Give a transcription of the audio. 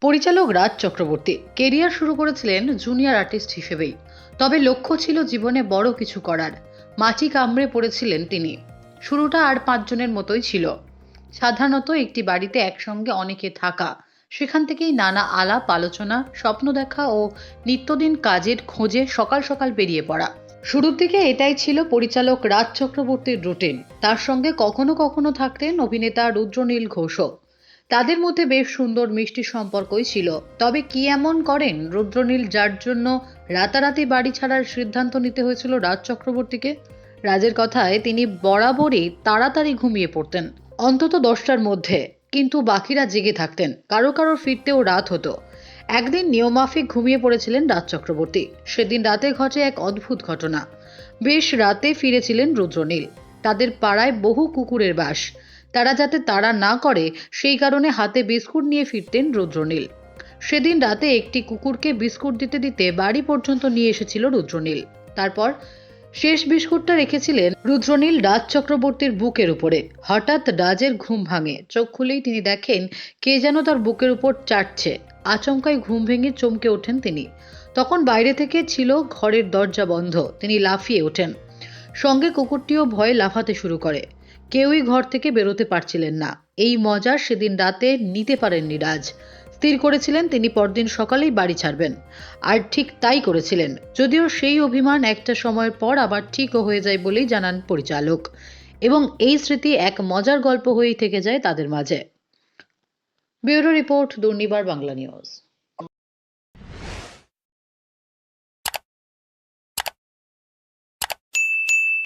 পরিচালক রাজ চক্রবর্তী। কেরিয়ার শুরু করেছিলেন জুনিয়র আর্টিস্ট হিসেবেই। তবে লক্ষ্য ছিল জীবনে বড় কিছু করার। মাটি কামড়ে পড়েছিলেন তিনি। শুরুটা আর পাঁচজনের মতোই ছিল। সাধারণত একটি বাড়িতে একসঙ্গে অনেকে থাকা। সেখান থেকেই নানা আলাপ, আলোচনা, স্বপ্ন দেখা ও নিত্যদিন কাজের খোঁজে সকাল সকাল বেরিয়ে পড়া। শুরুর দিকে এটাই ছিল পরিচালক রাজ চক্রবর্তীর রুটিন তার সঙ্গে কখনো কখনো থাকতেন অভিনেতা রুদ্রনীল ঘোষও। তাদের মধ্যে বেশ সুন্দর মিষ্টি সম্পর্কই ছিল। তবে কি এমন করেন রুদ্রনীল যার জন্য রাতারাতি বাড়ি ছাড়ার সিদ্ধান্ত নিতে হয়েছিল রাজ চক্রবর্তীকে? রাজের কথায় তিনি বরাবরই তাড়াতাড়ি ঘুমিয়ে পড়তেন, অন্তত দশটার মধ্যে। কিন্তু বাকিরা জেগে থাকতেন, কারও কারও ফিরতেও রাত হতো। একদিন নিয়মাফিক ঘুমিয়ে পড়েছিলেন রাজ চক্রবর্তী। সেদিন রাতে ঘটে এক অদ্ভুত ঘটনা। বেশ রাতে ফিরেছিলেন রুদ্রনীল। তাদের পাড়ায় বহু কুকুরের বাস। তারা যাতে তাড়া না করে, সেই কারণে হাতে বিস্কুট নিয়ে ফিরতেন রুদ্রনীল। সেদিন রাতে একটি কুকুরকে বিস্কুট দিতে দিতে বাড়ি পর্যন্ত নিয়ে এসেছিল রুদ্রনীল। তারপর শেষ বিস্কুটটা রেখেছিলেন রুদ্রনীল রাজ চক্রবর্তীর বুকের উপরে। হঠাৎ রাজের ঘুম ভাঙে। চোখ খুলেই তিনি দেখেন কে যেন তার বুকের উপর চাটছে। আচমকায় ঘুম ভেঙে চমকে ওঠেন তিনি। তখন বাইরে থেকে ছিল ঘরের দরজা বন্ধ। তিনি লাফিয়ে ওঠেন। সঙ্গে কুকুরটিও ভয়ে লাফাতে শুরু করে। কেউই ঘর থেকে বেরোতে পারছিলেন না। এই মজা সেদিন রাতে নিতে পারেননি রাজ। স্থির করেছিলেন তিনি পরদিন সকালেই বাড়ি ছাড়বেন। আর ঠিক তাই করেছিলেন। যদিও সেই অভিমান একটা সময়ের পর আবার ঠিকও হয়ে যায় বলেই জানান পরিচালক। এবং এই স্মৃতি এক মজার গল্প হয়েই থেকে যায় তাদের মাঝে। Bureau report, Durnibar, Bangla news.